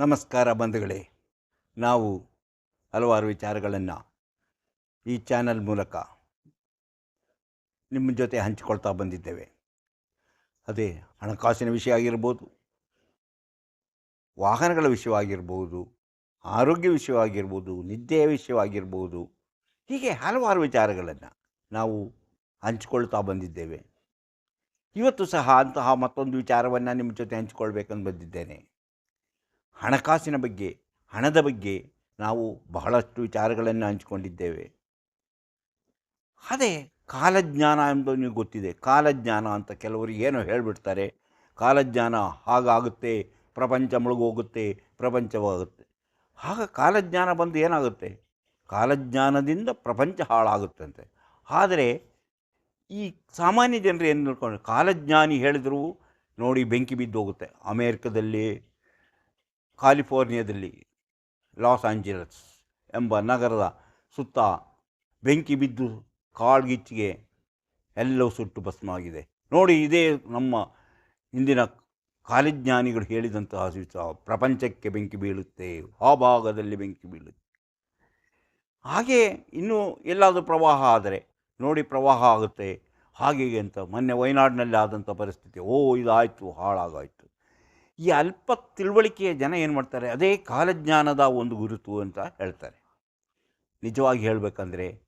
ನಮಸ್ಕಾರ ಬಂಧುಗಳೇ. ನಾವು ಹಲವಾರು ವಿಚಾರಗಳನ್ನು ಈ ಚಾನಲ್ ಮೂಲಕ ನಿಮ್ಮ ಜೊತೆ ಹಂಚಿಕೊಳ್ತಾ ಬಂದಿದ್ದೇವೆ. ಅದೇ ಹಣಕಾಸಿನ ವಿಷಯ ಆಗಿರ್ಬೋದು, ವಾಹನಗಳ ವಿಷಯವಾಗಿರ್ಬೋದು ಆರೋಗ್ಯ ವಿಷಯವಾಗಿರ್ಬೋದು ನಿದ್ದೆಯ ವಿಷಯವಾಗಿರ್ಬೋದು ಹೀಗೆ ಹಲವಾರು ವಿಚಾರಗಳನ್ನು ನಾವು ಹಂಚಿಕೊಳ್ತಾ ಬಂದಿದ್ದೇವೆ. ಇವತ್ತು ಸಹ ಅಂತಹ ಮತ್ತೊಂದು ವಿಚಾರವನ್ನು ನಿಮ್ಮ ಜೊತೆ ಹಂಚಿಕೊಳ್ಬೇಕಂದು ಬಂದಿದ್ದೇನೆ. ಹಣಕಾಸಿನ ಬಗ್ಗೆ, ಹಣದ ಬಗ್ಗೆ ನಾವು ಬಹಳಷ್ಟು ವಿಚಾರಗಳನ್ನು ಹಂಚಿಕೊಂಡಿದ್ದೇವೆ. ಅದೇ ಕಾಲಜ್ಞಾನ ನಿಮಗೆ ಗೊತ್ತಿದೆ. ಕಾಲಜ್ಞಾನ ಅಂತ ಕೆಲವರು ಏನೋ ಹೇಳಿಬಿಡ್ತಾರೆ. ಕಾಲಜ್ಞಾನ ಹಾಗಾಗುತ್ತೆ, ಪ್ರಪಂಚ ಮುಳುಗೋಗುತ್ತೆ, ಪ್ರಪಂಚವಾಗುತ್ತೆ. ಆಗ ಕಾಲಜ್ಞಾನ ಬಂದು ಏನಾಗುತ್ತೆ? ಕಾಲಜ್ಞಾನದಿಂದ ಪ್ರಪಂಚ ಹಾಳಾಗುತ್ತಂತೆ. ಆದರೆ ಈ ಸಾಮಾನ್ಯ ಜನರು ಏನು ತಿಳ್ಕೊಂಡು ಕಾಲಜ್ಞಾನಿ ಹೇಳಿದ್ರು, ನೋಡಿ ಬೆಂಕಿ ಬಿದ್ದು ಹೋಗುತ್ತೆ ಅಮೇರಿಕದಲ್ಲಿ ಕಾಲಿಫೋರ್ನಿಯಾದಲ್ಲಿ ಲಾಸ್ ಆಂಜಲಸ್ ಎಂಬ ನಗರದ ಸುತ್ತ ಬೆಂಕಿ ಬಿದ್ದು ಕಾಳ್ಗಿಚ್ಚಿಗೆ ಎಲ್ಲವೂ ಸುಟ್ಟು ಭಸ್ಮವಾಗಿದೆ. ನೋಡಿ, ಇದೇ ನಮ್ಮ ಇಂದಿನ ಕಾಲಜ್ಞಾನಿಗಳು ಹೇಳಿದಂತಹ ಸುತ್ತ ಪ್ರಪಂಚಕ್ಕೆ ಬೆಂಕಿ ಬೀಳುತ್ತೆ, ಆ ಭಾಗದಲ್ಲಿ ಬೆಂಕಿ ಬೀಳುತ್ತೆ. ಹಾಗೆ ಇನ್ನೂ ಎಲ್ಲಾದರೂ ಪ್ರವಾಹ ಆದರೆ, ನೋಡಿ ಪ್ರವಾಹ ಆಗುತ್ತೆ ಹಾಗೆ ಅಂತ, ಮೊನ್ನೆ ವಯನಾಡಿನಲ್ಲಿ ಆದಂಥ ಪರಿಸ್ಥಿತಿ, ಓ, ಇದಾಯಿತು, ಹಾಳಾಗಾಯಿತು. ಈ ಅಲ್ಪ ತಿಳುವಳಿಕೆಯ ಜನ ಏನು ಮಾಡ್ತಾರೆ? ಅದೇ ಕಾಲಜ್ಞಾನದ ಒಂದು ಗುರುತು ಅಂತ ಹೇಳ್ತಾರೆ. ನಿಜವಾಗಿ ಹೇಳಬೇಕಂದ್ರೆ,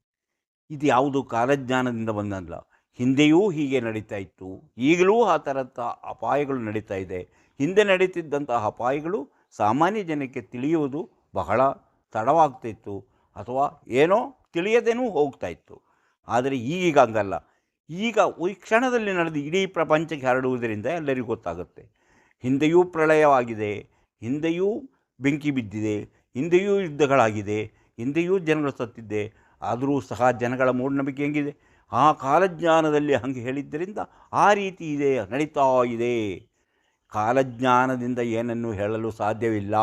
ಇದು ಯಾವುದು ಕಾಲಜ್ಞಾನದಿಂದ ಬಂದಲ್ಲ ಹಿಂದೆಯೂ ಹೀಗೆ ನಡೀತಾ ಇತ್ತು. ಈಗಲೂ ಆ ಥರದ ಅಪಾಯಗಳು ನಡೀತಾ ಇದೆ. ಹಿಂದೆ ನಡೀತಿದ್ದಂತಹ ಅಪಾಯಗಳು ಸಾಮಾನ್ಯ ಜನಕ್ಕೆ ತಿಳಿಯುವುದು ಬಹಳ ತಡವಾಗ್ತಿತ್ತು ಅಥವಾ ಏನೋ ತಿಳಿಯದೇನೂ ಹೋಗ್ತಾ ಇತ್ತು. ಆದರೆ ಈಗೀಗ ಹಂಗಲ್ಲ. ಈಗ ಈ ಕ್ಷಣದಲ್ಲಿ ನಡೆದು ಇಡೀ ಪ್ರಪಂಚಕ್ಕೆ ಹರಡುವುದರಿಂದ ಎಲ್ಲರಿಗೂ ಗೊತ್ತಾಗುತ್ತೆ. ಹಿಂದೆಯೂ ಪ್ರಳಯವಾಗಿದೆ, ಹಿಂದೆಯೂ ಬೆಂಕಿ ಬಿದ್ದಿದೆ, ಹಿಂದೆಯೂ ಯುದ್ಧಗಳಾಗಿದೆ, ಹಿಂದೆಯೂ ಜನರು ಸತ್ತಿದ್ದೆ, ಆದರೂ ಸಹ ಜನಗಳ ಮೂಢನಂಬಿಕೆ ಹೆಂಗಿದೆ? ಆ ಕಾಲಜ್ಞಾನದಲ್ಲಿ ಹಂಗೆ ಹೇಳಿದ್ದರಿಂದ ಆ ರೀತಿ ಇದೆ, ನಡೀತಾ ಇದೆ. ಕಾಲಜ್ಞಾನದಿಂದ ಏನನ್ನು ಹೇಳಲು ಸಾಧ್ಯವಿಲ್ಲ.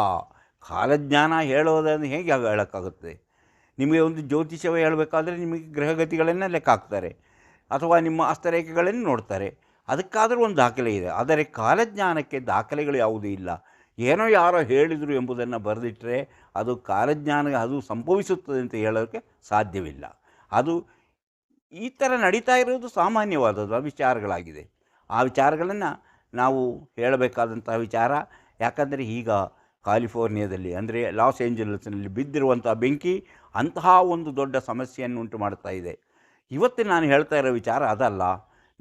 ಕಾಲಜ್ಞಾನ ಹೇಳೋದನ್ನು ಹೇಗೆ ಹೇಳೋಕ್ಕಾಗುತ್ತೆ? ನಿಮಗೆ ಒಂದು ಜ್ಯೋತಿಷ್ಯವೇ ಹೇಳಬೇಕಾದ್ರೆ ನಿಮಗೆ ಗ್ರಹಗತಿಗಳನ್ನೇ ಲೆಕ್ಕ ಹಾಕ್ತಾರೆ, ಅಥವಾ ನಿಮ್ಮ ಅಸ್ತರೇಖೆಗಳನ್ನು ನೋಡ್ತಾರೆ. ಅದಕ್ಕಾದರೂ ಒಂದು ದಾಖಲೆ ಇದೆ. ಆದರೆ ಕಾಲಜ್ಞಾನಕ್ಕೆ ದಾಖಲೆಗಳು ಯಾವುದೂ ಇಲ್ಲ. ಏನೋ ಯಾರೋ ಹೇಳಿದರು ಎಂಬುದನ್ನು ಬರೆದಿಟ್ಟರೆ ಅದು ಕಾಲಜ್ಞಾನ ಅದು ಸಂಭವಿಸುತ್ತದೆ ಅಂತ ಹೇಳೋಕ್ಕೆ ಸಾಧ್ಯವಿಲ್ಲ. ಅದು ಈ ಥರ ನಡೀತಾ ಇರೋದು ಸಾಮಾನ್ಯವಾದದ್ದು ವಿಚಾರಗಳಾಗಿದೆ ಆ ವಿಚಾರಗಳನ್ನು ನಾವು ಹೇಳಬೇಕಾದಂತಹ ವಿಚಾರ, ಯಾಕಂದರೆ ಈಗ ಕ್ಯಾಲಿಫೋರ್ನಿಯಾದಲ್ಲಿ ಅಂದರೆ ಲಾಸ್ ಏಂಜಲಸ್ನಲ್ಲಿ ಬಿದ್ದಿರುವಂಥ ಬೆಂಕಿ ಅಂತಹ ಒಂದು ದೊಡ್ಡ ಸಮಸ್ಯೆಯನ್ನು ಉಂಟು ಮಾಡ್ತಾ ಇದೆ. ಇವತ್ತು ನಾನು ಹೇಳ್ತಾ ಇರೋ ವಿಚಾರ ಅದಲ್ಲ.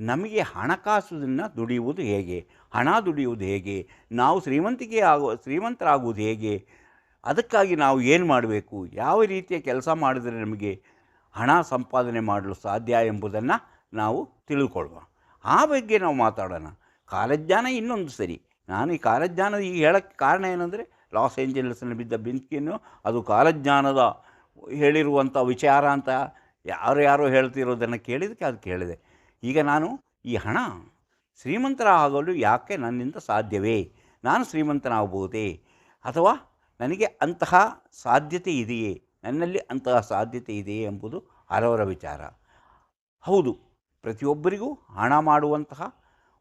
ನಮಗೆ ಹಣಕಾಸನ್ನು ದುಡಿಯುವುದು ಹೇಗೆ? ಹಣ ದುಡಿಯುವುದು ಹೇಗೆ? ನಾವು ಶ್ರೀಮಂತಿಕೆ ಆಗೋ, ಶ್ರೀಮಂತರಾಗುವುದು ಹೇಗೆ? ಅದಕ್ಕಾಗಿ ನಾವು ಏನು ಮಾಡಬೇಕು? ಯಾವ ರೀತಿಯ ಕೆಲಸ ಮಾಡಿದರೆ ನಮಗೆ ಹಣ ಸಂಪಾದನೆ ಮಾಡಲು ಸಾಧ್ಯ ಎಂಬುದನ್ನು ನಾವು ತಿಳಿದುಕೊಳ್ಳೋಣ ಆ ಬಗ್ಗೆ ನಾವು ಮಾತಾಡೋಣ. ಕಾಲಜ್ಞಾನ ಇನ್ನೊಂದು ಸರಿ. ನಾನು ಈ ಕಾಲಜ್ಞಾನದ ಈಗ ಹೇಳೋಕ್ಕೆ ಕಾರಣ ಏನಂದರೆ, ಲಾಸ್ ಏಂಜಲಸ್ನಲ್ಲಿ ಬಿದ್ದ ಬೆಂಕಿಯನ್ನು ಅದು ಕಾಲಜ್ಞಾನದ ಹೇಳಿರುವಂಥ ವಿಚಾರ ಅಂತ ಯಾರು ಯಾರೋ ಹೇಳ್ತಿರೋದನ್ನು ಕೇಳಿದಕ್ಕೆ ಅದು ಕೇಳಿದೆ. ಈಗ ನಾನು ಈ ಹಣ ಶ್ರೀಮಂತರ ಆಗಲು ಯಾಕೆ ನನ್ನಿಂದ ಸಾಧ್ಯವೇ? ನಾನು ಶ್ರೀಮಂತನಾಗಬಹುದೇ? ಅಥವಾ ನನಗೆ ಅಂತಹ ಸಾಧ್ಯತೆ ಇದೆಯೇ? ನನ್ನಲ್ಲಿ ಅಂತಹ ಸಾಧ್ಯತೆ ಇದೆಯೇ ಎಂಬುದು ಹಲವರ ವಿಚಾರ. ಹೌದು, ಪ್ರತಿಯೊಬ್ಬರಿಗೂ ಹಣ ಮಾಡುವಂತಹ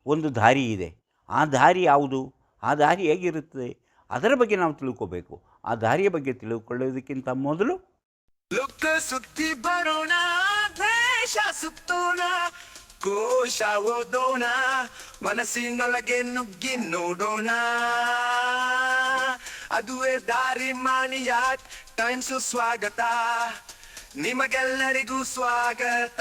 ಒಂದು ದಾರಿ ಇದೆ. ಆ ದಾರಿ ಯಾವುದು? ಆ ದಾರಿ ಹೇಗಿರುತ್ತದೆ? ಅದರ ಬಗ್ಗೆ ನಾವು ತಿಳ್ಕೋಬೇಕು. ಆ ದಾರಿಯ ಬಗ್ಗೆ ತಿಳ್ಕೊಳ್ಳೋದಕ್ಕಿಂತ ಮೊದಲು ಸುತ್ತಿ ಬರೋಣ ಕೋಶ ಓದೋಣ ಮನಸ್ಸಿನೊಳಗೆ ನುಗ್ಗಿ ನೋಡೋಣ. ಅದುವೇ ದಾರಿ ಮಾಣಿಯಾಟ್ ಟೈಮ್ಸು ಸ್ವಾಗತ, ನಿಮಗೆಲ್ಲರಿಗೂ ಸ್ವಾಗತ.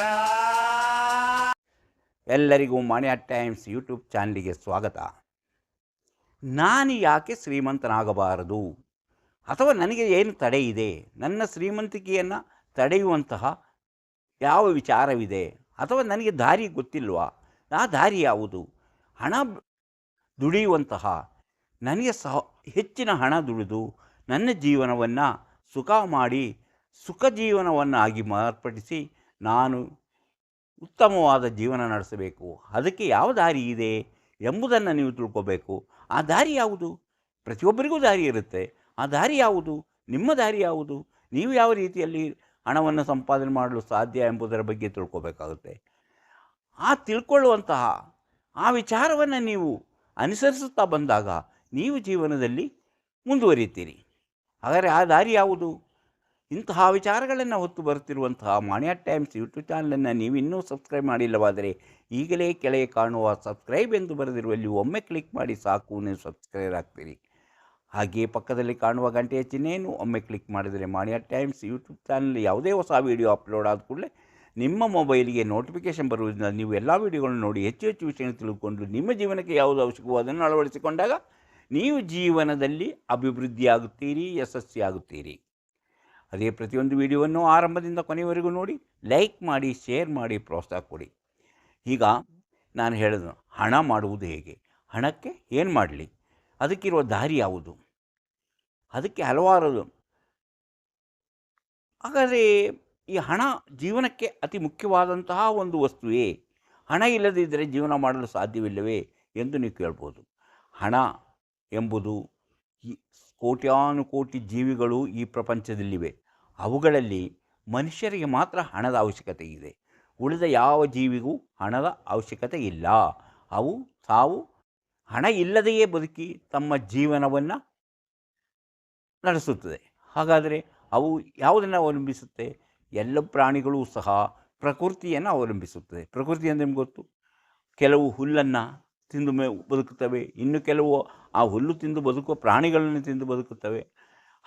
ಎಲ್ಲರಿಗೂ ಮಾಣಿಯ ಟೈಮ್ಸ್ ಯೂಟ್ಯೂಬ್ ಚಾನಲ್ಗೆ ಸ್ವಾಗತ. ನಾನು ಯಾಕೆ ಶ್ರೀಮಂತನಾಗಬಾರದು? ಅಥವಾ ನನಗೆ ಏನು ತಡೆ ಇದೆ? ನನ್ನ ಶ್ರೀಮಂತಿಕೆಯನ್ನು ತಡೆಯುವಂತಹ ಯಾವ ವಿಚಾರವಿದೆ? ಅಥವಾ ನನಗೆ ದಾರಿ ಗೊತ್ತಿಲ್ವಾ? ಆ ದಾರಿ ಯಾವುದು? ಹಣ ದುಡಿಯುವಂತಹ ನನಗೆ ಸಹ ಹೆಚ್ಚಿನ ಹಣ ದುಡಿದು ನನ್ನ ಜೀವನವನ್ನು ಸುಖ ಮಾಡಿ, ಸುಖ ಜೀವನವನ್ನಾಗಿ ಮಾರ್ಪಡಿಸಿ ನಾನು ಉತ್ತಮವಾದ ಜೀವನ ನಡೆಸಬೇಕು. ಅದಕ್ಕೆ ಯಾವ ದಾರಿ ಇದೆ ಎಂಬುದನ್ನು ನೀವು ತಿಳ್ಕೋಬೇಕು. ಆ ದಾರಿ ಯಾವುದು? ಪ್ರತಿಯೊಬ್ಬರಿಗೂ ದಾರಿ ಇರುತ್ತೆ. ಆ ದಾರಿ ಯಾವುದು? ನಿಮ್ಮ ದಾರಿ ಯಾವುದು? ನೀವು ಯಾವ ರೀತಿಯಲ್ಲಿ ಹಣವನ್ನು ಸಂಪಾದನೆ ಮಾಡಲು ಸಾಧ್ಯ ಎಂಬುದರ ಬಗ್ಗೆ ತಿಳ್ಕೊಬೇಕಾಗುತ್ತೆ. ಆ ತಿಳ್ಕೊಳ್ಳುವಂತಹ, ಆ ವಿಚಾರವನ್ನು ನೀವು ಅನುಸರಿಸುತ್ತಾ ಬಂದಾಗ ನೀವು ಜೀವನದಲ್ಲಿ ಮುಂದುವರಿತೀರಿ ಹಾಗಾದರೆ ಆ ದಾರಿ ಯಾವುದು? ಇಂತಹ ವಿಚಾರಗಳನ್ನು ಹೊತ್ತು ಬರುತ್ತಿರುವಂತಹ ಮಾಣ್ಯ ಟೈಮ್ಸ್ ಯೂಟ್ಯೂಬ್ ಚಾನಲನ್ನು ನೀವು ಇನ್ನೂ ಸಬ್ಸ್ಕ್ರೈಬ್ ಮಾಡಿಲ್ಲವಾದರೆ ಈಗಲೇ ಕೆಳಗೆ ಕಾಣುವ ಸಬ್ಸ್ಕ್ರೈಬ್ ಎಂದು ಬರೆದಿರುವಲ್ಲಿ ಒಮ್ಮೆ ಕ್ಲಿಕ್ ಮಾಡಿ ಸಾಕು, ನೀವು ಸಬ್ಸ್ಕ್ರೈಬ್ ಆಗ್ತೀರಿ. ಹಾಗೆಯೇ ಪಕ್ಕದಲ್ಲಿ ಕಾಣುವ ಗಂಟೆಯ ಚಿಹ್ನೆಯನ್ನು ಒಮ್ಮೆ ಕ್ಲಿಕ್ ಮಾಡಿದರೆ ಮಾಣಿಯಾ ಟೈಮ್ಸ್ ಯೂಟ್ಯೂಬ್ ಚಾನಲ್ ಯಾವುದೇ ಹೊಸ ವಿಡಿಯೋ ಅಪ್ಲೋಡ್ ಆದ ಕೂಡಲೇ ನಿಮ್ಮ ಮೊಬೈಲಿಗೆ ನೋಟಿಫಿಕೇಷನ್ ಬರುವುದರಿಂದ ನೀವು ಎಲ್ಲ ವಿಡಿಯೋಗಳನ್ನು ನೋಡಿ ಹೆಚ್ಚು ಹೆಚ್ಚು ವಿಷಯ ತಿಳಿದುಕೊಂಡು ನಿಮ್ಮ ಜೀವನಕ್ಕೆ ಯಾವುದು ಅವಶ್ಯಕವೋ ಅದನ್ನು ಅಳವಡಿಸಿಕೊಂಡಾಗ ನೀವು ಜೀವನದಲ್ಲಿ ಅಭಿವೃದ್ಧಿಯಾಗುತ್ತೀರಿ, ಯಶಸ್ವಿಯಾಗುತ್ತೀರಿ. ಅದೇ ಪ್ರತಿಯೊಂದು ವಿಡಿಯೋವನ್ನು ಆರಂಭದಿಂದ ಕೊನೆಯವರೆಗೂ ನೋಡಿ ಲೈಕ್ ಮಾಡಿ ಶೇರ್ ಮಾಡಿ, ಪ್ರೋತ್ಸಾಹ ಕೊಡಿ. ಈಗ ನಾನು ಹೇಳಿದ್ರು ಹಣ ಮಾಡುವುದು ಹೇಗೆ? ಹಣಕ್ಕೆ ಏನು ಮಾಡಲಿ? ಅದಕ್ಕಿರುವ ದಾರಿ ಯಾವುದು? ಅದಕ್ಕೆ ಹಲವಾರು ಹಾಗಾದರೆ ಈ ಹಣ ಜೀವನಕ್ಕೆ ಅತಿ ಮುಖ್ಯವಾದಂತಹ ಒಂದು ವಸ್ತುವೇ. ಹಣ ಇಲ್ಲದಿದ್ದರೆ ಜೀವನ ಮಾಡಲು ಸಾಧ್ಯವಿಲ್ಲವೇ ಎಂದು ನೀವು ಕೇಳ್ಬೋದು. ಹಣ ಎಂಬುದು ಈ ಕೋಟ್ಯಾನುಕೋಟಿ ಜೀವಿಗಳು ಈ ಪ್ರಪಂಚದಲ್ಲಿವೆ. ಅವುಗಳಲ್ಲಿ ಮನುಷ್ಯರಿಗೆ ಮಾತ್ರ ಹಣದ ಅವಶ್ಯಕತೆ ಇದೆ. ಉಳಿದ ಯಾವ ಜೀವಿಗೂ ಹಣದ ಅವಶ್ಯಕತೆ ಇಲ್ಲ. ಅವು ತಾವು ಹಣ ಇಲ್ಲದೆಯೇ ಬದುಕಿ ತಮ್ಮ ಜೀವನವನ್ನು ನಡೆಸುತ್ತದೆ. ಹಾಗಾದರೆ ಅವು ಯಾವುದನ್ನು ಅವಲಂಬಿಸುತ್ತೆ? ಎಲ್ಲ ಪ್ರಾಣಿಗಳೂ ಸಹ ಪ್ರಕೃತಿಯನ್ನು ಅವಲಂಬಿಸುತ್ತದೆ. ಪ್ರಕೃತಿ ಅಂದರೆ ನಿಮ್ಗೆ ಗೊತ್ತು? ಕೆಲವು ಹುಲ್ಲನ್ನು ತಿಂದು ಮೇ ಬದುಕುತ್ತವೆ. ಇನ್ನು ಕೆಲವು ಆ ಹುಲ್ಲು ತಿಂದು ಬದುಕುವ ಪ್ರಾಣಿಗಳನ್ನು ತಿಂದು ಬದುಕುತ್ತವೆ.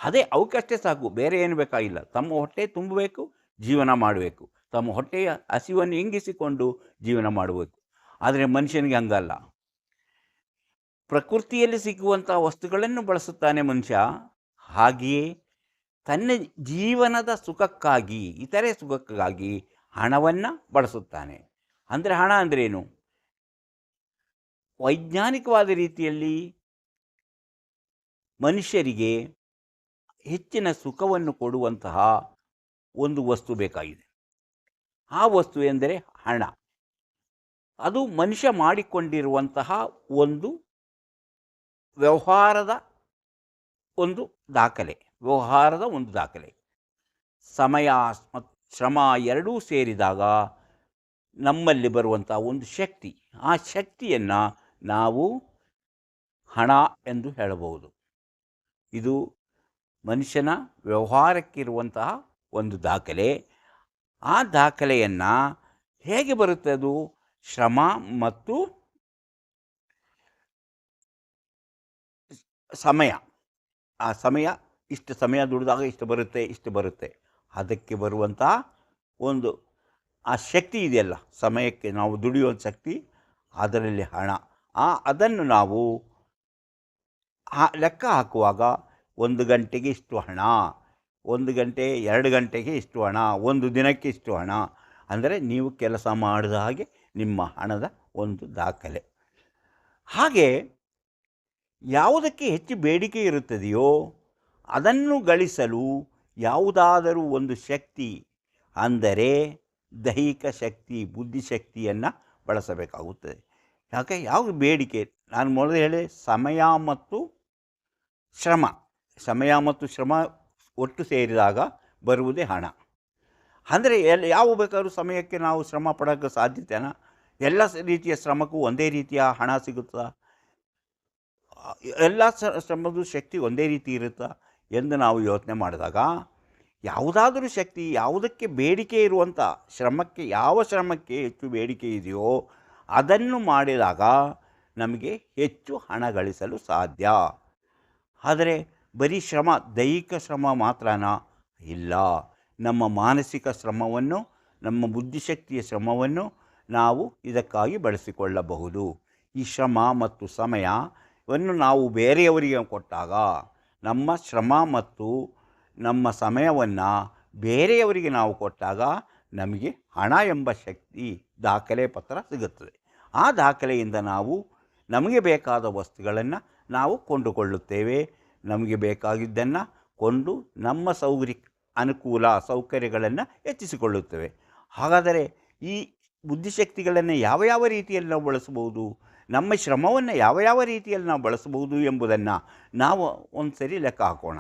ಅದೇ ಅವಕ್ಕಷ್ಟೇ ಸಾಕು. ಬೇರೆ ಏನು ಬೇಕಾಗಿಲ್ಲ. ತಮ್ಮ ಹೊಟ್ಟೆ ತುಂಬಬೇಕು, ಜೀವನ ಮಾಡಬೇಕು. ತಮ್ಮ ಹೊಟ್ಟೆಯ ಹಸಿವನ್ನು ಇಂಗಿಸಿಕೊಂಡು ಜೀವನ ಮಾಡಬೇಕು. ಆದರೆ ಮನುಷ್ಯನಿಗೆ ಹಂಗಲ್ಲ. ಪ್ರಕೃತಿಯಲ್ಲಿ ಸಿಗುವಂಥ ವಸ್ತುಗಳನ್ನು ಬಳಸುತ್ತಾನೆ ಮನುಷ್ಯ. ಹಾಗೆಯೇ ತನ್ನ ಜೀವನದ ಸುಖಕ್ಕಾಗಿ, ಇತರೆ ಸುಖಕ್ಕಾಗಿ ಹಣವನ್ನು ಬಳಸುತ್ತಾನೆ. ಅಂದರೆ ಹಣ ಅಂದ್ರೇನು? ವೈಜ್ಞಾನಿಕವಾದ ರೀತಿಯಲ್ಲಿ ಮನುಷ್ಯರಿಗೆ ಹೆಚ್ಚಿನ ಸುಖವನ್ನು ಕೊಡುವಂತಹ ಒಂದು ವಸ್ತು ಬೇಕಾಗಿದೆ. ಆ ವಸ್ತು ಎಂದರೆ ಹಣ. ಅದು ಮನುಷ್ಯ ಮಾಡಿಕೊಂಡಿರುವಂತಹ ಒಂದು ವ್ಯವಹಾರದ ಒಂದು ದಾಖಲೆ, ವ್ಯವಹಾರದ ಒಂದು ದಾಖಲೆ. ಸಮಯ ಮತ್ತು ಶ್ರಮ ಎರಡೂ ಸೇರಿದಾಗ ನಮ್ಮಲ್ಲಿ ಬರುವಂಥ ಒಂದು ಶಕ್ತಿ, ಆ ಶಕ್ತಿಯನ್ನು ನಾವು ಹಣ ಎಂದು ಹೇಳಬಹುದು. ಇದು ಮನುಷ್ಯನ ವ್ಯವಹಾರಕ್ಕಿರುವಂತಹ ಒಂದು ದಾಖಲೆ. ಆ ದಾಖಲೆಯನ್ನು ಹೇಗೆ ಬರುತ್ತೆ ಅದು? ಶ್ರಮ ಮತ್ತು ಸಮಯ. ಆ ಸಮಯ, ಇಷ್ಟು ಸಮಯ ದುಡಿದಾಗ ಇಷ್ಟು ಬರುತ್ತೆ ಇಷ್ಟು ಬರುತ್ತೆ. ಅದಕ್ಕೆ ಬರುವಂಥ ಒಂದು, ಆ ಶಕ್ತಿ ಇದೆಯಲ್ಲ, ಸಮಯಕ್ಕೆ ನಾವು ದುಡಿಯುವ ಶಕ್ತಿ, ಅದರಲ್ಲಿ ಹಣ. ಆ, ಅದನ್ನು ನಾವು ಆ ಲೆಕ್ಕ ಹಾಕುವಾಗ ಒಂದು ಗಂಟೆಗೆ ಇಷ್ಟು ಹಣ, ಒಂದು ಗಂಟೆ, ಎರಡು ಗಂಟೆಗೆ ಇಷ್ಟು ಹಣ, ಒಂದು ದಿನಕ್ಕೆ ಇಷ್ಟು ಹಣ. ಅಂದರೆ ನೀವು ಕೆಲಸ ಮಾಡಿದ ಹಾಗೆ ನಿಮ್ಮ ಹಣದ ಒಂದು ದಾಖಲೆ. ಹಾಗೆ ಯಾವುದಕ್ಕೆ ಹೆಚ್ಚು ಬೇಡಿಕೆ ಇರುತ್ತದೆಯೋ ಅದನ್ನು ಗಳಿಸಲು ಯಾವುದಾದರೂ ಒಂದು ಶಕ್ತಿ ಅಂದರೆ ದೈಹಿಕ ಶಕ್ತಿ ಬುದ್ಧಿಶಕ್ತಿಯನ್ನು ಬಳಸಬೇಕಾಗುತ್ತದೆ. ಯಾಕೆ? ಯಾವ ಬೇಡಿಕೆ? ನಾನು ಮೊದಲು ಹೇಳಿ ಸಮಯ ಮತ್ತು ಶ್ರಮ. ಸಮಯ ಮತ್ತು ಶ್ರಮ ಒಟ್ಟು ಸೇರಿದಾಗ ಬರುವುದೇ ಹಣ. ಅಂದರೆ ಎಲ್ಲಿ ಯಾವ ಬೇಕಾದರೂ ಸಮಯಕ್ಕೆ ನಾವು ಶ್ರಮ ಪಡೋಕ್ಕೆ ಸಾಧ್ಯತೆನಾ? ಎಲ್ಲ ರೀತಿಯ ಶ್ರಮಕ್ಕೂ ಒಂದೇ ರೀತಿಯ ಹಣ ಸಿಗುತ್ತಾ? ಎಲ್ಲ ಶ್ರಮದ್ದು ಶ್ರಮದ ಶಕ್ತಿ ಒಂದೇ ರೀತಿ ಇರುತ್ತಾ ಎಂದು ನಾವು ಯೋಚನೆ ಮಾಡಿದಾಗ, ಯಾವುದಾದರೂ ಶಕ್ತಿ, ಯಾವುದಕ್ಕೆ ಬೇಡಿಕೆ ಇರುವಂಥ ಶ್ರಮಕ್ಕೆ, ಯಾವ ಶ್ರಮಕ್ಕೆ ಹೆಚ್ಚು ಬೇಡಿಕೆ ಇದೆಯೋ ಅದನ್ನು ಮಾಡಿದಾಗ ನಮಗೆ ಹೆಚ್ಚು ಹಣ ಗಳಿಸಲು ಸಾಧ್ಯ. ಆದರೆ ಬರೀ ಶ್ರಮ, ದೈಹಿಕ ಶ್ರಮ ಮಾತ್ರನಾ ಇಲ್ಲ. ನಮ್ಮ ಮಾನಸಿಕ ಶ್ರಮವನ್ನು, ನಮ್ಮ ಬುದ್ಧಿಶಕ್ತಿಯ ಶ್ರಮವನ್ನು ನಾವು ಇದಕ್ಕಾಗಿ ಬಳಸಿಕೊಳ್ಳಬಹುದು. ಈ ಶ್ರಮ ಮತ್ತು ಸಮಯವನ್ನು ನಾವು ಬೇರೆಯವರಿಗೆ ಕೊಟ್ಟಾಗ ನಮ್ಮ ಶ್ರಮ ಮತ್ತು ನಮ್ಮ ಸಮಯವನ್ನು ಬೇರೆಯವರಿಗೆ ನಾವು ಕೊಟ್ಟಾಗ ನಮಗೆ ಹಣ ಎಂಬ ಶಕ್ತಿ ದಾಖಲೆ ಪತ್ರ ಸಿಗುತ್ತದೆ. ಆ ದಾಖಲೆಯಿಂದ ನಾವು ನಮಗೆ ಬೇಕಾದ ವಸ್ತುಗಳನ್ನು ನಾವು ಕೊಂಡುಕೊಳ್ಳುತ್ತೇವೆ. ನಮಗೆ ಬೇಕಾಗಿದ್ದನ್ನು ಕೊಂಡು ನಮ್ಮ ಸೌಕರ್ಯ ಅನುಕೂಲ ಸೌಕರ್ಯಗಳನ್ನು ಹೆಚ್ಚಿಸಿಕೊಳ್ಳುತ್ತೇವೆ. ಹಾಗಾದರೆ ಈ ಬುದ್ಧಿಶಕ್ತಿಗಳನ್ನು ಯಾವ ಯಾವ ರೀತಿಯಲ್ಲಿ ನಾವು ಬಳಸಬಹುದು? ನಮ್ಮ ಶ್ರಮವನ್ನು ಯಾವ ಯಾವ ರೀತಿಯಲ್ಲಿ ನಾವು ಬಳಸಬಹುದು ಎಂಬುದನ್ನು ನಾವು ಒಂದು ಸರಿ ಲೆಕ್ಕ ಹಾಕೋಣ.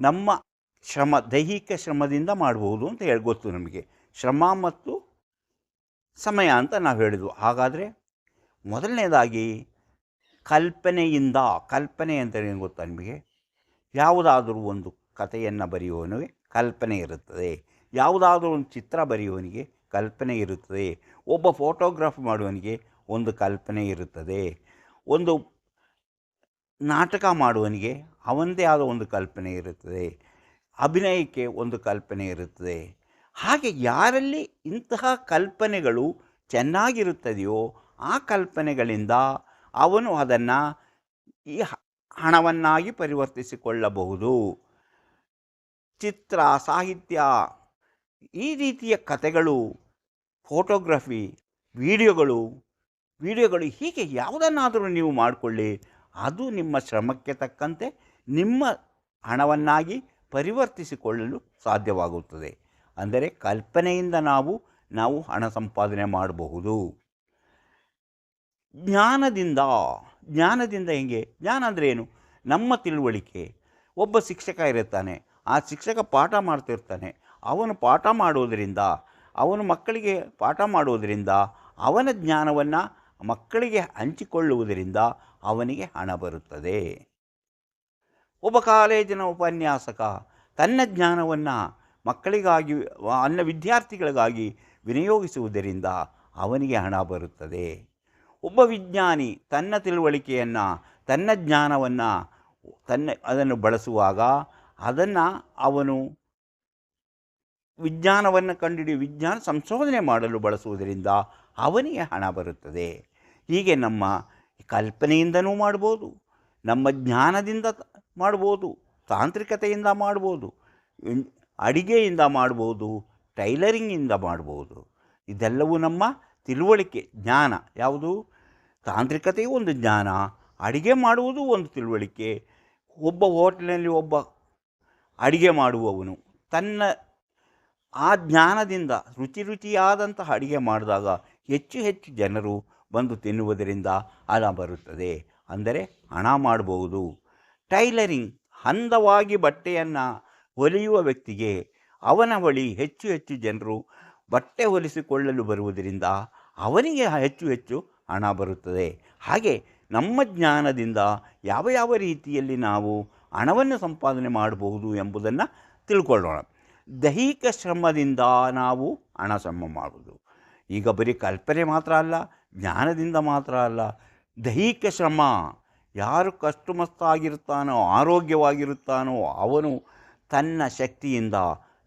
ನಮ್ಮ ಶ್ರಮ, ದೈಹಿಕ ಶ್ರಮದಿಂದ ಮಾಡ್ಬೋದು ಅಂತ ಹೇಳಿ ಗೊತ್ತು ನಮಗೆ. ಶ್ರಮ ಮತ್ತು ಸಮಯ ಅಂತ ನಾವು ಹೇಳಿದ್ವು. ಹಾಗಾದರೆ ಮೊದಲನೇದಾಗಿ ಕಲ್ಪನೆಯಿಂದ, ಕಲ್ಪನೆ ಅಂತ ಏನು ಗೊತ್ತಾ ನಿಮಗೆ? ಯಾವುದಾದರೂ ಒಂದು ಕಥೆಯನ್ನು ಬರೆಯುವವನಿಗೆ ಕಲ್ಪನೆ ಇರುತ್ತದೆ. ಯಾವುದಾದರೂ ಒಂದು ಚಿತ್ರ ಬರೆಯುವವನಿಗೆ ಕಲ್ಪನೆ ಇರುತ್ತದೆ. ಒಬ್ಬ ಫೋಟೋಗ್ರಾಫ್ ಮಾಡುವವನಿಗೆ ಒಂದು ಕಲ್ಪನೆ ಇರುತ್ತದೆ. ಒಂದು ನಾಟಕ ಮಾಡುವವನಿಗೆ ಅವನದೇ ಆದ ಒಂದು ಕಲ್ಪನೆ ಇರುತ್ತದೆ. ಅಭಿನಯಕ್ಕೆ ಒಂದು ಕಲ್ಪನೆ ಇರುತ್ತದೆ. ಹಾಗೆ ಯಾರಲ್ಲಿ ಇಂತಹ ಕಲ್ಪನೆಗಳು ಚೆನ್ನಾಗಿರುತ್ತದೆಯೋ ಆ ಕಲ್ಪನೆಗಳಿಂದ ಅವನು ಅದನ್ನು ಈ ಹಣವನ್ನಾಗಿ ಪರಿವರ್ತಿಸಿಕೊಳ್ಳಬಹುದು. ಚಿತ್ರ, ಸಾಹಿತ್ಯ, ಈ ರೀತಿಯ ಕಥೆಗಳು, ಫೋಟೋಗ್ರಫಿ, ವಿಡಿಯೋಗಳು ವಿಡಿಯೋಗಳು ಹೀಗೆ ಯಾವುದನ್ನಾದರೂ ನೀವು ಮಾಡಿಕೊಳ್ಳಿ. ಅದು ನಿಮ್ಮ ಶ್ರಮಕ್ಕೆ ತಕ್ಕಂತೆ ನಿಮ್ಮ ಹಣವನ್ನಾಗಿ ಪರಿವರ್ತಿಸಿಕೊಳ್ಳಲು ಸಾಧ್ಯವಾಗುತ್ತದೆ. ಅಂದರೆ ಕಲ್ಪನೆಯಿಂದ ನಾವು ನಾವು ಹಣ ಸಂಪಾದನೆ ಮಾಡಬಹುದು. ಜ್ಞಾನದಿಂದ ಜ್ಞಾನದಿಂದ ಹೇಗೆ? ಜ್ಞಾನ ಅಂದರೆ ಏನು? ನಮ್ಮ ತಿಳುವಳಿಕೆ. ಒಬ್ಬ ಶಿಕ್ಷಕ ಇರುತ್ತಾನೆ. ಆ ಶಿಕ್ಷಕ ಪಾಠ ಮಾಡ್ತಿರ್ತಾನೆ. ಅವನು ಪಾಠ ಮಾಡುವುದರಿಂದ, ಅವನು ಮಕ್ಕಳಿಗೆ ಪಾಠ ಮಾಡುವುದರಿಂದ ಅವನ ಜ್ಞಾನವನ್ನು ಮಕ್ಕಳಿಗೆ ಹಂಚಿಕೊಳ್ಳುವುದರಿಂದ ಅವನಿಗೆ ಹಣ ಬರುತ್ತದೆ. ಒಬ್ಬ ಕಾಲೇಜಿನ ಉಪನ್ಯಾಸಕ ತನ್ನ ಜ್ಞಾನವನ್ನು ಮಕ್ಕಳಿಗಾಗಿ, ಅನ್ನ ವಿದ್ಯಾರ್ಥಿಗಳಿಗಾಗಿ ವಿನಿಯೋಗಿಸುವುದರಿಂದ ಅವನಿಗೆ ಹಣ ಬರುತ್ತದೆ. ಒಬ್ಬ ವಿಜ್ಞಾನಿ ತನ್ನ ತಿಳುವಳಿಕೆಯನ್ನು, ತನ್ನ ಜ್ಞಾನವನ್ನು, ತನ್ನ ಅದನ್ನು ಬಳಸುವಾಗ ಅದನ್ನು ಅವನು ವಿಜ್ಞಾನವನ್ನು ಕಂಡುಹಿಡಿದು ವಿಜ್ಞಾನ ಸಂಶೋಧನೆ ಮಾಡಲು ಬಳಸುವುದರಿಂದ ಅವನಿಗೆ ಹಣ ಬರುತ್ತದೆ. ಹೀಗೆ ನಮ್ಮ ಕಲ್ಪನೆಯಿಂದನೂ ಮಾಡ್ಬೋದು, ನಮ್ಮ ಜ್ಞಾನದಿಂದ ಮಾಡ್ಬೋದು, ತಾಂತ್ರಿಕತೆಯಿಂದ ಮಾಡ್ಬೋದು ಅಡಿಗೆಯಿಂದ ಮಾಡ್ಬೋದು, ಟೈಲರಿಂಗಿಂದ ಮಾಡ್ಬೋದು. ಇದೆಲ್ಲವೂ ನಮ್ಮ ತಿಳುವಳಿಕೆ, ಜ್ಞಾನ. ಯಾವುದು? ತಾಂತ್ರಿಕತೆಯು ಒಂದು ಜ್ಞಾನ, ಅಡಿಗೆ ಮಾಡುವುದು ಒಂದು ತಿಳುವಳಿಕೆ. ಒಬ್ಬ ಹೋಟ್ಲಿನಲ್ಲಿ ಒಬ್ಬ ಅಡಿಗೆ ಮಾಡುವವನು ತನ್ನ ಆ ಜ್ಞಾನದಿಂದ ರುಚಿ ರುಚಿಯಾದಂತಹ ಅಡಿಗೆ ಮಾಡಿದಾಗ ಹೆಚ್ಚು ಹೆಚ್ಚು ಜನರು ಬಂದು ತಿನ್ನುವುದರಿಂದ ಹಣ ಬರುತ್ತದೆ. ಅಂದರೆ ಹಣ ಮಾಡಬಹುದು ಟೈಲರಿಂಗ್ ಅಂದವಾಗಿ ಬಟ್ಟೆಯನ್ನು ಹೊಲಿಯುವ ವ್ಯಕ್ತಿಗೆ ಅವನ ಬಳಿ ಹೆಚ್ಚು ಹೆಚ್ಚು ಜನರು ಬಟ್ಟೆ ಹೊಲಿಸಿಕೊಳ್ಳಲು ಬರುವುದರಿಂದ ಅವನಿಗೆ ಹೆಚ್ಚು ಹೆಚ್ಚು ಹಣ ಬರುತ್ತದೆ. ಹಾಗೆ ನಮ್ಮ ಜ್ಞಾನದಿಂದ ಯಾವ ಯಾವ ರೀತಿಯಲ್ಲಿ ನಾವು ಹಣವನ್ನು ಸಂಪಾದನೆ ಮಾಡಬಹುದು ಎಂಬುದನ್ನು ತಿಳ್ಕೊಳ್ಳೋಣ. ದೈಹಿಕ ಶ್ರಮದಿಂದ ನಾವು ಹಣ ಶ್ರಮ ಮಾಡುವುದು ಈಗ ಬರೀ ಕಲ್ಪನೆ ಮಾತ್ರ ಅಲ್ಲ, ಜ್ಞಾನದಿಂದ ಮಾತ್ರ ಅಲ್ಲ, ದೈಹಿಕ ಶ್ರಮ ಯಾರು ಕಷ್ಟಮಸ್ತಾಗಿರುತ್ತಾನೋ, ಆರೋಗ್ಯವಾಗಿರುತ್ತಾನೋ ಅವನು ತನ್ನ ಶಕ್ತಿಯಿಂದ,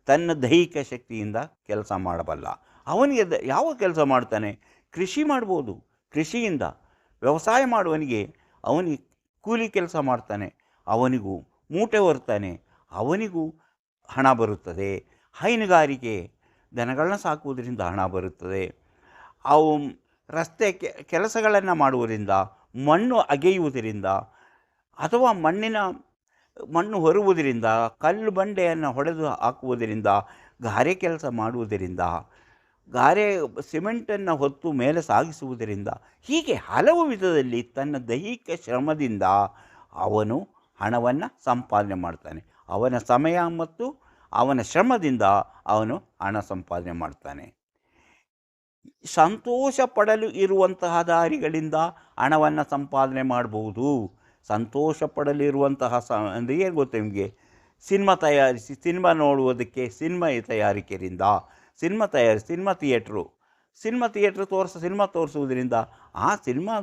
ತನ್ನ ದೈಹಿಕ ಶಕ್ತಿಯಿಂದ ಕೆಲಸ ಮಾಡಬಲ್ಲ. ಅವನಿಗೆ ಯಾವ ಕೆಲಸ ಮಾಡ್ತಾನೆ? ಕೃಷಿ ಮಾಡ್ಬೋದು. ಕೃಷಿಯಿಂದ ವ್ಯವಸಾಯ ಮಾಡುವವನಿಗೆ ಅವನಿಗೆ ಕೂಲಿ ಕೆಲಸ ಮಾಡ್ತಾನೆ. ಅವನಿಗೂ ಮೂಟೆ ಹೊರ್ತಾನೆ ಅವನಿಗೂ ಹಣ ಬರುತ್ತದೆ. ಹೈನುಗಾರಿಕೆ ದನಗಳನ್ನ ಸಾಕುವುದರಿಂದ ಹಣ ಬರುತ್ತದೆ. ಅವು ರಸ್ತೆ ಕೆಲಸಗಳನ್ನು ಮಾಡುವುದರಿಂದ, ಮಣ್ಣು ಅಗೆಯುವುದರಿಂದ ಅಥವಾ ಮಣ್ಣಿನ, ಮಣ್ಣು ಹೊರುವುದರಿಂದ, ಕಲ್ಲು ಬಂಡೆಯನ್ನು ಹೊಡೆದು ಹಾಕುವುದರಿಂದ, ಗಾರೆ ಕೆಲಸ ಮಾಡುವುದರಿಂದ, ಗಾರೆ ಸಿಮೆಂಟನ್ನು ಹೊತ್ತು ಮೇಲೆ ಸಾಗಿಸುವುದರಿಂದ, ಹೀಗೆ ಹಲವು ವಿಧದಲ್ಲಿ ತನ್ನ ದೈಹಿಕ ಶ್ರಮದಿಂದ ಅವನು ಹಣವನ್ನು ಸಂಪಾದನೆ ಮಾಡ್ತಾನೆ. ಅವನ ಸಮಯ ಮತ್ತು ಅವನ ಶ್ರಮದಿಂದ ಅವನು ಹಣ ಸಂಪಾದನೆ ಮಾಡ್ತಾನೆ. ಸಂತೋಷ ಪಡಲು ಇರುವಂತಹ ದಾರಿಗಳಿಂದ ಹಣವನ್ನು ಸಂಪಾದನೆ ಮಾಡಬಹುದು ಸಂತೋಷ ಪಡಲಿರುವಂತಹ ಸ, ಅಂದರೆ ಏನು ಗೊತ್ತು ನಿಮಗೆ? ಸಿನಿಮಾ ತಯಾರಿಸಿ, ಸಿನಿಮಾ ನೋಡುವುದಕ್ಕೆ ಸಿನಿಮಾ ತಯಾರಿಕೆಯಿಂದ ಸಿನಿಮಾ ತಯಾರಿ, ಸಿನಿಮಾ ಥಿಯೇಟ್ರು, ಸಿನಿಮಾ ಥಿಯೇಟ್ರ್ ತೋರಿಸ, ಸಿನಿಮಾ ತೋರಿಸುವುದರಿಂದ ಆ ಸಿನಿಮಾ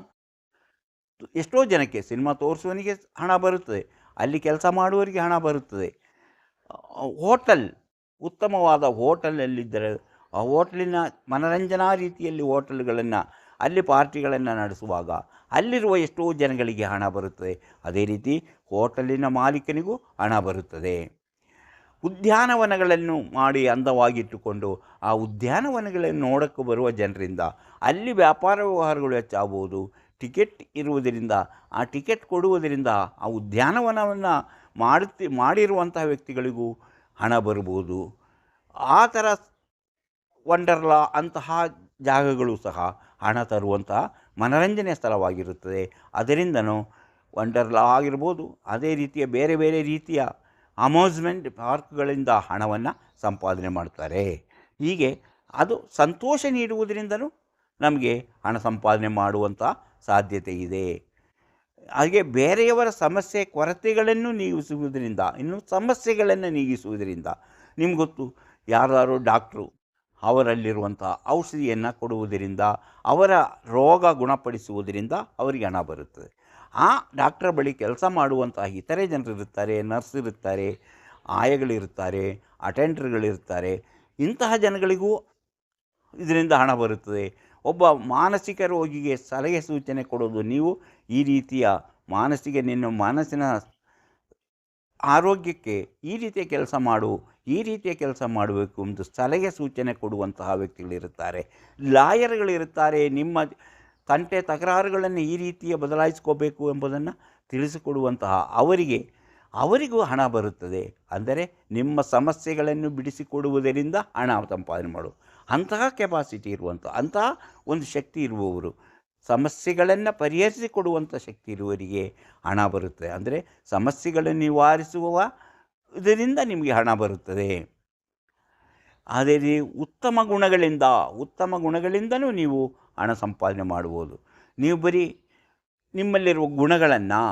ಎಷ್ಟೋ ಜನಕ್ಕೆ ಸಿನಿಮಾ ತೋರಿಸುವವನಿಗೆ ಹಣ ಬರುತ್ತದೆ. ಅಲ್ಲಿ ಕೆಲಸ ಮಾಡುವವರಿಗೆ ಹಣ ಬರುತ್ತದೆ. ಹೋಟೆಲ್, ಉತ್ತಮವಾದ ಹೋಟೆಲಲ್ಲಿದ್ದರೆ ಆ ಹೋಟ್ಲಿನ ಮನರಂಜನಾ ರೀತಿಯಲ್ಲಿ ಹೋಟೆಲ್ಗಳನ್ನು, ಅಲ್ಲಿ ಪಾರ್ಟಿಗಳನ್ನು ನಡೆಸುವಾಗ ಅಲ್ಲಿರುವ ಎಷ್ಟೋ ಜನಗಳಿಗೆ ಹಣ ಬರುತ್ತದೆ. ಅದೇ ರೀತಿ ಹೋಟೆಲಿನ ಮಾಲೀಕನಿಗೂ ಹಣ ಬರುತ್ತದೆ. ಉದ್ಯಾನವನಗಳನ್ನು ಮಾಡಿ ಅಂದವಾಗಿಟ್ಟುಕೊಂಡು ಆ ಉದ್ಯಾನವನಗಳನ್ನು ನೋಡಕ್ಕೆ ಬರುವ ಜನರಿಂದ ಅಲ್ಲಿ ವ್ಯಾಪಾರ ವ್ಯವಹಾರಗಳು ಹೆಚ್ಚಾಗಬಹುದು ಟಿಕೆಟ್ ಇರುವುದರಿಂದ, ಆ ಟಿಕೆಟ್ ಕೊಡುವುದರಿಂದ ಆ ಉದ್ಯಾನವನವನ್ನು ಮಾಡುತ್ತಿ, ಮಾಡಿರುವಂತಹ ವ್ಯಕ್ತಿಗಳಿಗೂ ಹಣ ಬರ್ಬೋದು ಆ ಥರ ವಂಡರ್ಲಾ ಅಂತಹ ಜಾಗಗಳು ಸಹ ಹಣ ತರುವಂತಹ ಮನರಂಜನೆ ಸ್ಥಳವಾಗಿರುತ್ತದೆ. ಅದರಿಂದನೂ ವಂಡರ್ಲಾ ಆಗಿರ್ಬೋದು, ಅದೇ ರೀತಿಯ ಬೇರೆ ಬೇರೆ ರೀತಿಯ ಅಮ್ಯೂಸ್ಮೆಂಟ್ ಪಾರ್ಕ್ಗಳಿಂದ ಹಣವನ್ನು ಸಂಪಾದನೆ ಮಾಡ್ತಾರೆ. ಹೀಗೆ ಅದು ಸಂತೋಷ ನೀಡುವುದರಿಂದಲೂ ನಮಗೆ ಹಣ ಸಂಪಾದನೆ ಮಾಡುವಂಥ ಸಾಧ್ಯತೆ ಇದೆ. ಹಾಗೆ ಬೇರೆಯವರ ಸಮಸ್ಯೆ ಕೊರತೆಗಳನ್ನು ನೀಗಿಸುವುದರಿಂದ, ಇನ್ನು ಸಮಸ್ಯೆಗಳನ್ನು ನೀಗಿಸುವುದರಿಂದ ನಿಮ್ಗೆ ಗೊತ್ತು ಯಾರು ಡಾಕ್ಟ್ರು ಅವರಲ್ಲಿರುವಂಥ ಔಷಧಿಯನ್ನು ಕೊಡುವುದರಿಂದ, ಅವರ ರೋಗ ಗುಣಪಡಿಸುವುದರಿಂದ ಅವರಿಗೆ ಹಣ ಬರುತ್ತದೆ. ಆ ಡಾಕ್ಟರ್ ಬಳಿ ಕೆಲಸ ಮಾಡುವಂತಹ ಇತರೆ ಜನರಿರುತ್ತಾರೆ ನರ್ಸ್ ಇರುತ್ತಾರೆ, ಆಯಗಳಿರುತ್ತಾರೆ ಅಟೆಂಡರ್ಗಳಿರ್ತಾರೆ ಇಂತಹ ಜನಗಳಿಗೂ ಇದರಿಂದ ಹಣ ಬರುತ್ತದೆ. ಒಬ್ಬ ಮಾನಸಿಕ ರೋಗಿಗೆ ಸಲಹೆ ಸೂಚನೆ ಕೊಡೋದು ನೀವು ಈ ರೀತಿಯ ಮಾನಸಿಕ, ನಿನ್ನ ಮನಸ್ಸಿನ ಆರೋಗ್ಯಕ್ಕೆ ಈ ರೀತಿಯ ಕೆಲಸ ಮಾಡು, ಈ ರೀತಿಯ ಕೆಲಸ ಮಾಡಬೇಕು ಎಂದು ಸಲಹೆ ಸೂಚನೆ ಕೊಡುವಂತಹ ವ್ಯಕ್ತಿಗಳಿರುತ್ತಾರೆ. ಲಾಯರ್ಗಳಿರುತ್ತಾರೆ. ನಿಮ್ಮ ತಂಟೆ ತಕರಾರುಗಳನ್ನು ಈ ರೀತಿಯ ಬದಲಾಯಿಸ್ಕೋಬೇಕು ಎಂಬುದನ್ನು ತಿಳಿಸಿಕೊಡುವಂತಹ ಅವರಿಗೆ, ಅವರಿಗೂ ಹಣ ಬರುತ್ತದೆ. ಅಂದರೆ ನಿಮ್ಮ ಸಮಸ್ಯೆಗಳನ್ನು ಬಿಡಿಸಿಕೊಡುವುದರಿಂದ ಹಣ ಸಂಪಾದನೆ ಮಾಡು. ಅಂತಹ ಕೆಪಾಸಿಟಿ ಇರುವಂಥ, ಅಂತಹ ಒಂದು ಶಕ್ತಿ ಇರುವವರು, ಸಮಸ್ಯೆಗಳನ್ನು ಪರಿಹರಿಸಿಕೊಡುವಂಥ ಶಕ್ತಿ ಇರುವವರಿಗೆ ಹಣ ಬರುತ್ತದೆ ಅಂದರೆ ಸಮಸ್ಯೆಗಳನ್ನು ನಿವಾರಿಸುವ ಇದರಿಂದ ನಿಮಗೆ ಹಣ ಬರುತ್ತದೆ. ಅದೇ ಉತ್ತಮ ಗುಣಗಳಿಂದ, ಉತ್ತಮ ಗುಣಗಳಿಂದಲೂ ನೀವು ಹಣ ಸಂಪಾದನೆ ಮಾಡ್ಬೋದು. ನೀವು ಬರೀ ನಿಮ್ಮಲ್ಲಿರುವ ಗುಣಗಳನ್ನು,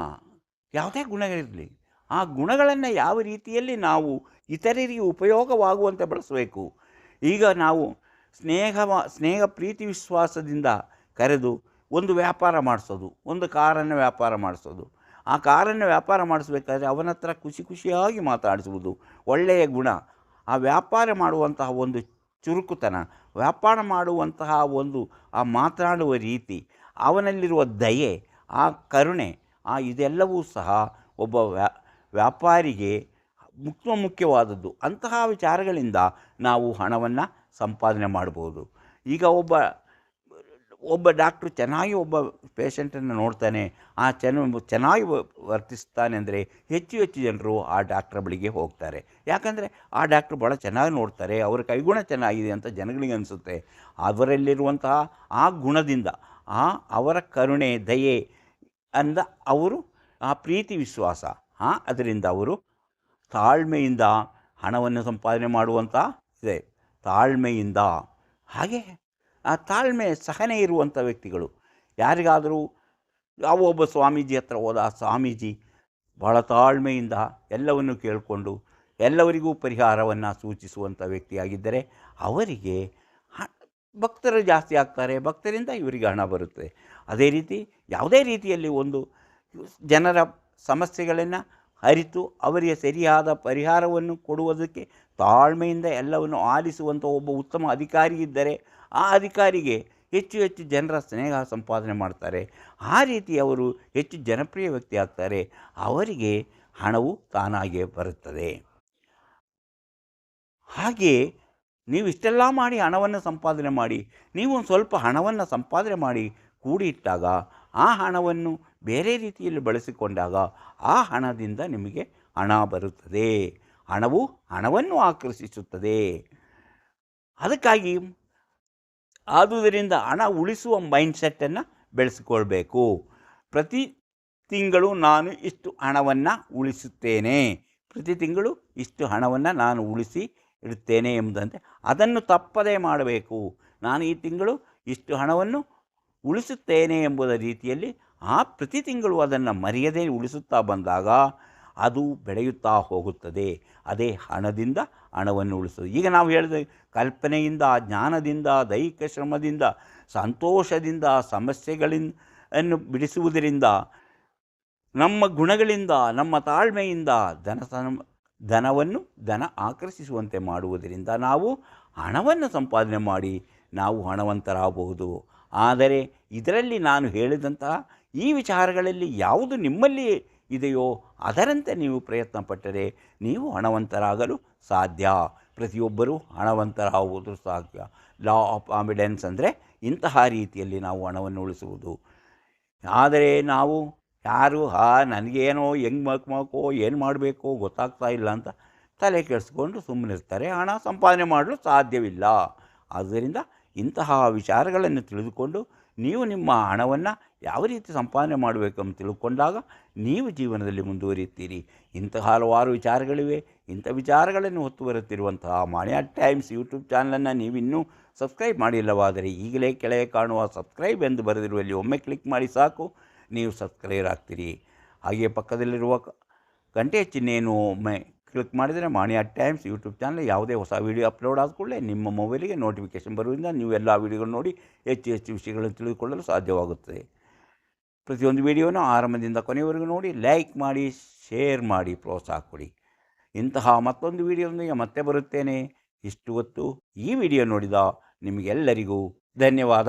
ಯಾವುದೇ ಗುಣಗಳಿರಲಿ, ಆ ಗುಣಗಳನ್ನು ಯಾವ ರೀತಿಯಲ್ಲಿ ನಾವು ಇತರರಿಗೆ ಉಪಯೋಗವಾಗುವಂತೆ ಬಳಸಬೇಕು. ಈಗ ನಾವು ಸ್ನೇಹ ಸ್ನೇಹ, ಪ್ರೀತಿ, ವಿಶ್ವಾಸದಿಂದ ಕರೆದು ಒಂದು ವ್ಯಾಪಾರ ಮಾಡಿಸೋದು, ಒಂದು ಕಾರನ್ನು ವ್ಯಾಪಾರ ಮಾಡಿಸೋದು. ಆ ಕಾರನ್ನು ವ್ಯಾಪಾರ ಮಾಡಿಸ್ಬೇಕಾದ್ರೆ ಅವನ ಹತ್ರ ಖುಷಿ ಖುಷಿಯಾಗಿ ಮಾತಾಡಿಸುವುದು, ಒಳ್ಳೆಯ ಗುಣ. ಆ ವ್ಯಾಪಾರ ಮಾಡುವಂತಹ ಒಂದು ಚುರುಕುತನ, ವ್ಯಾಪಾರ ಮಾಡುವಂತಹ ಒಂದು, ಆ ಮಾತನಾಡುವ ರೀತಿ, ಅವನಲ್ಲಿರುವ ದಯೆ, ಆ ಕರುಣೆ, ಆ ಇದೆಲ್ಲವೂ ಸಹ ಒಬ್ಬ ವ್ಯಾ, ವ್ಯಾಪಾರಿಗೆ ಮುಖ್ಯ ಮುಖ್ಯವಾದದ್ದು. ಅಂತಹ ವಿಚಾರಗಳಿಂದ ನಾವು ಹಣವನ್ನು ಸಂಪಾದನೆ ಮಾಡ್ಬೋದು. ಈಗ ಒಬ್ಬ ಒಬ್ಬ ಡಾಕ್ಟ್ರು ಚೆನ್ನಾಗಿ ಒಬ್ಬ ಪೇಷಂಟನ್ನು ನೋಡ್ತಾನೆ, ಆ ಚೆನ್ನ, ಚೆನ್ನಾಗಿ ವರ್ತಿಸ್ತಾನೆ ಅಂದರೆ ಹೆಚ್ಚು ಹೆಚ್ಚು ಜನರು ಆ ಡಾಕ್ಟ್ರ ಬಳಿಗೆ ಹೋಗ್ತಾರೆ. ಯಾಕಂದರೆ ಆ ಡಾಕ್ಟ್ರು ಭಾಳ ಚೆನ್ನಾಗಿ ನೋಡ್ತಾರೆ, ಅವರ ಕೈಗುಣ ಚೆನ್ನಾಗಿದೆ ಅಂತ ಜನಗಳಿಗೆ ಅನಿಸುತ್ತೆ. ಅವರಲ್ಲಿರುವಂತಹ ಆ ಗುಣದಿಂದ, ಆ ಅವರ ಕರುಣೆ, ದಯೆ ಅಂದ ಅವರು ಆ ಪ್ರೀತಿ ವಿಶ್ವಾಸ ಹಾಂ ಅದರಿಂದ ಅವರು ತಾಳ್ಮೆಯಿಂದ ಹಣವನ್ನು ಸಂಪಾದನೆ ಮಾಡುವಂಥ ಇದೆ. ತಾಳ್ಮೆಯಿಂದ. ಹಾಗೆ ಆ ತಾಳ್ಮೆ ಸಹನೆ ಇರುವಂಥ ವ್ಯಕ್ತಿಗಳು. ಯಾರಿಗಾದರೂ ಯಾವ ಒಬ್ಬ ಸ್ವಾಮೀಜಿ ಹತ್ರ ಹೋದ ಸ್ವಾಮೀಜಿ ಬಹಳ ತಾಳ್ಮೆಯಿಂದ ಎಲ್ಲವನ್ನು ಕೇಳಿಕೊಂಡು ಎಲ್ಲವರಿಗೂ ಪರಿಹಾರವನ್ನು ಸೂಚಿಸುವಂಥ ವ್ಯಕ್ತಿಯಾಗಿದ್ದರೆ ಅವರಿಗೆ ಭಕ್ತರು ಜಾಸ್ತಿ ಆಗ್ತಾರೆ, ಭಕ್ತರಿಂದ ಇವರಿಗೆ ಹಣ ಬರುತ್ತೆ. ಅದೇ ರೀತಿ ಯಾವುದೇ ರೀತಿಯಲ್ಲಿ ಒಂದು ಜನರ ಸಮಸ್ಯೆಗಳನ್ನು ಅರಿತು ಅವರಿಗೆ ಸರಿಯಾದ ಪರಿಹಾರವನ್ನು ಕೊಡುವುದಕ್ಕೆ ತಾಳ್ಮೆಯಿಂದ ಎಲ್ಲವನ್ನು ಆಲಿಸುವಂಥ ಒಬ್ಬ ಉತ್ತಮ ಅಧಿಕಾರಿ ಇದ್ದರೆ ಆ ಅಧಿಕಾರಿಗೆ ಹೆಚ್ಚು ಹೆಚ್ಚು ಜನರ ಸ್ನೇಹ ಸಂಪಾದನೆ ಮಾಡ್ತಾರೆ. ಆ ರೀತಿ ಅವರು ಹೆಚ್ಚು ಜನಪ್ರಿಯ ವ್ಯಕ್ತಿ ಆಗ್ತಾರೆ. ಅವರಿಗೆ ಹಣವು ತಾನಾಗೆ ಬರುತ್ತದೆ. ಹಾಗೆ ನೀವು ಇಷ್ಟೆಲ್ಲ ಮಾಡಿ ಹಣವನ್ನು ಸಂಪಾದನೆ ಮಾಡಿ, ನೀವು ಸ್ವಲ್ಪ ಹಣವನ್ನು ಸಂಪಾದನೆ ಮಾಡಿ ಕೂಡಿಟ್ಟಾಗ, ಆ ಹಣವನ್ನು ಬೇರೆ ರೀತಿಯಲ್ಲಿ ಬಳಸಿಕೊಂಡಾಗ ಆ ಹಣದಿಂದ ನಿಮಗೆ ಹಣ ಬರುತ್ತದೆ. ಹಣವು ಹಣವನ್ನು ಆಕರ್ಷಿಸುತ್ತದೆ. ಅದಕ್ಕಾಗಿ ಆದುದರಿಂದ ಹಣ ಉಳಿಸುವ ಮೈಂಡ್ಸೆಟ್ಟನ್ನು ಬೆಳೆಸಿಕೊಳ್ಬೇಕು. ಪ್ರತಿ ತಿಂಗಳು ನಾನು ಇಷ್ಟು ಹಣವನ್ನು ಉಳಿಸುತ್ತೇನೆ. ಪ್ರತಿ ತಿಂಗಳು ಇಷ್ಟು ಹಣವನ್ನು ನಾನು ಉಳಿಸಿ ಇಡುತ್ತೇನೆ ಎಂಬುದಂತೆ ಅದನ್ನು ತಪ್ಪದೇ ಮಾಡಬೇಕು. ನಾನು ಈ ತಿಂಗಳು ಇಷ್ಟು ಹಣವನ್ನು ಉಳಿಸುತ್ತೇನೆ ಎಂಬುದ ರೀತಿಯಲ್ಲಿ ಆ ಪ್ರತಿ ತಿಂಗಳು ಅದನ್ನು ಮರೆಯದೇ ಉಳಿಸುತ್ತಾ ಬಂದಾಗ ಅದು ಬೆಳೆಯುತ್ತಾ ಹೋಗುತ್ತದೆ. ಅದೇ ಹಣದಿಂದ ಹಣವನ್ನು ಉಳಿಸೋದು ಈಗ ನಾವು ಹೇಳಿದ ಕಲ್ಪನೆಯಿಂದ, ಜ್ಞಾನದಿಂದ, ದೈಹಿಕ ಶ್ರಮದಿಂದ, ಸಂತೋಷದಿಂದ, ಸಮಸ್ಯೆಗಳಿಂದ ಬಿಡಿಸುವುದರಿಂದ, ನಮ್ಮ ಗುಣಗಳಿಂದ, ನಮ್ಮ ತಾಳ್ಮೆಯಿಂದ ಧನ ಧನವನ್ನು, ಧನ ಆಕರ್ಷಿಸುವಂತೆ ಮಾಡುವುದರಿಂದ ನಾವು ಹಣವನ್ನು ಸಂಪಾದನೆ ಮಾಡಿ ನಾವು ಹಣವಂತರಾಗಬಹುದು. ಆದರೆ ಇದರಲ್ಲಿ ನಾನು ಹೇಳಿದಂತಹ ಈ ವಿಚಾರಗಳಲ್ಲಿ ಯಾವುದು ನಿಮ್ಮಲ್ಲಿ ಇದೆಯೋ ಅದರಂತೆ ನೀವು ಪ್ರಯತ್ನ ಪಟ್ಟರೆ ನೀವು ಹಣವಂತರಾಗಲು ಸಾಧ್ಯ. ಪ್ರತಿಯೊಬ್ಬರೂ ಹಣವಂತರಾಗುವುದು ಸಾಧ್ಯ. ಲಾ ಆಫ್ ಆಂಬಿಡೆನ್ಸ್ ಅಂದರೆ ಇಂತಹ ರೀತಿಯಲ್ಲಿ ನಾವು ಹಣವನ್ನು ಉಳಿಸುವುದು. ಆದರೆ ನಾವು ಯಾರು, ಹಾ, ನನಗೇನೋ ಹೆಂಗ್ ಮಕ್ಮಕೋ ಏನು ಮಾಡಬೇಕೋ ಗೊತ್ತಾಗ್ತಾ ಇಲ್ಲ ಅಂತ ತಲೆ ಕೆಡಿಸ್ಕೊಂಡು ಸುಮ್ಮನಿರ್ತಾರೆ ಹಣ ಸಂಪಾದನೆ ಮಾಡಲು ಸಾಧ್ಯವಿಲ್ಲ. ಆದ್ದರಿಂದ ಇಂತಹ ವಿಚಾರಗಳನ್ನು ತಿಳಿದುಕೊಂಡು ನೀವು ನಿಮ್ಮ ಹಣವನ್ನು ಯಾವ ರೀತಿ ಸಂಪಾದನೆ ಮಾಡಬೇಕು ಅಂತ ತಿಳ್ಕೊಂಡಾಗ ನೀವು ಜೀವನದಲ್ಲಿ ಮುಂದುವರಿಯುತ್ತೀರಿ. ಇಂತಹ ಹಲವಾರು ವಿಚಾರಗಳಿವೆ. ಇಂಥ ವಿಚಾರಗಳನ್ನು ಹೊತ್ತು ಬರುತ್ತಿರುವಂತಹ ಮಾಣಿಯಾ ಟೈಮ್ಸ್ ಯೂಟ್ಯೂಬ್ ಚಾನಲನ್ನು ನೀವಿನ್ನೂ ಸಬ್ಸ್ಕ್ರೈಬ್ ಮಾಡಿಲ್ಲವಾದರೆ ಈಗಲೇ ಕೆಳಗೆ ಕಾಣುವ ಸಬ್ಸ್ಕ್ರೈಬ್ ಎಂದು ಬರೆದಿರುವಲ್ಲಿ ಒಮ್ಮೆ ಕ್ಲಿಕ್ ಮಾಡಿ ಸಾಕು. ನೀವು ಸಬ್ಸ್ಕ್ರೈಬ್ ಆಗ್ತೀರಿ. ಹಾಗೆ ಪಕ್ಕದಲ್ಲಿರುವ ಗಂಟೆ ಚಿಹ್ನೆಯನ್ನು ಒಮ್ಮೆ ಕ್ಲಿಕ್ ಮಾಡಿದರೆ ಮಾಣಿಯ ಟೈಮ್ಸ್ ಯೂಟ್ಯೂಬ್ ಚಾನಲ್ ಯಾವುದೇ ಹೊಸ ವೀಡಿಯೋ ಅಪ್ಲೋಡ್ ಆದ ಕೂಡಲೇ ನಿಮ್ಮ ಮೊಬೈಲಿಗೆ ನೋಟಿಫಿಕೇಷನ್ ಬರುವುದರಿಂದ ನೀವು ಎಲ್ಲ ವೀಡಿಯೋಗಳು ನೋಡಿ ಹೆಚ್ಚು ಹೆಚ್ಚು ವಿಷಯಗಳನ್ನು ತಿಳಿದುಕೊಳ್ಳಲು ಸಾಧ್ಯವಾಗುತ್ತದೆ. ಪ್ರತಿಯೊಂದು ವಿಡಿಯೋನ ಆರಂಭದಿಂದ ಕೊನೆಯವರೆಗೂ ನೋಡಿ, ಲೈಕ್ ಮಾಡಿ, ಶೇರ್ ಮಾಡಿ, ಪ್ರೋತ್ಸಾಹ ಕೊಡಿ. ಇಂತಹ ಮತ್ತೊಂದು ವಿಡಿಯೋದೊಂದಿಗೆ ಮತ್ತೆ ಬರುತ್ತೇನೆ. ಇಷ್ಟು ಹೊತ್ತು ಈ ವಿಡಿಯೋ ನೋಡಿದ ನಿಮಗೆಲ್ಲರಿಗೂ ಧನ್ಯವಾದ.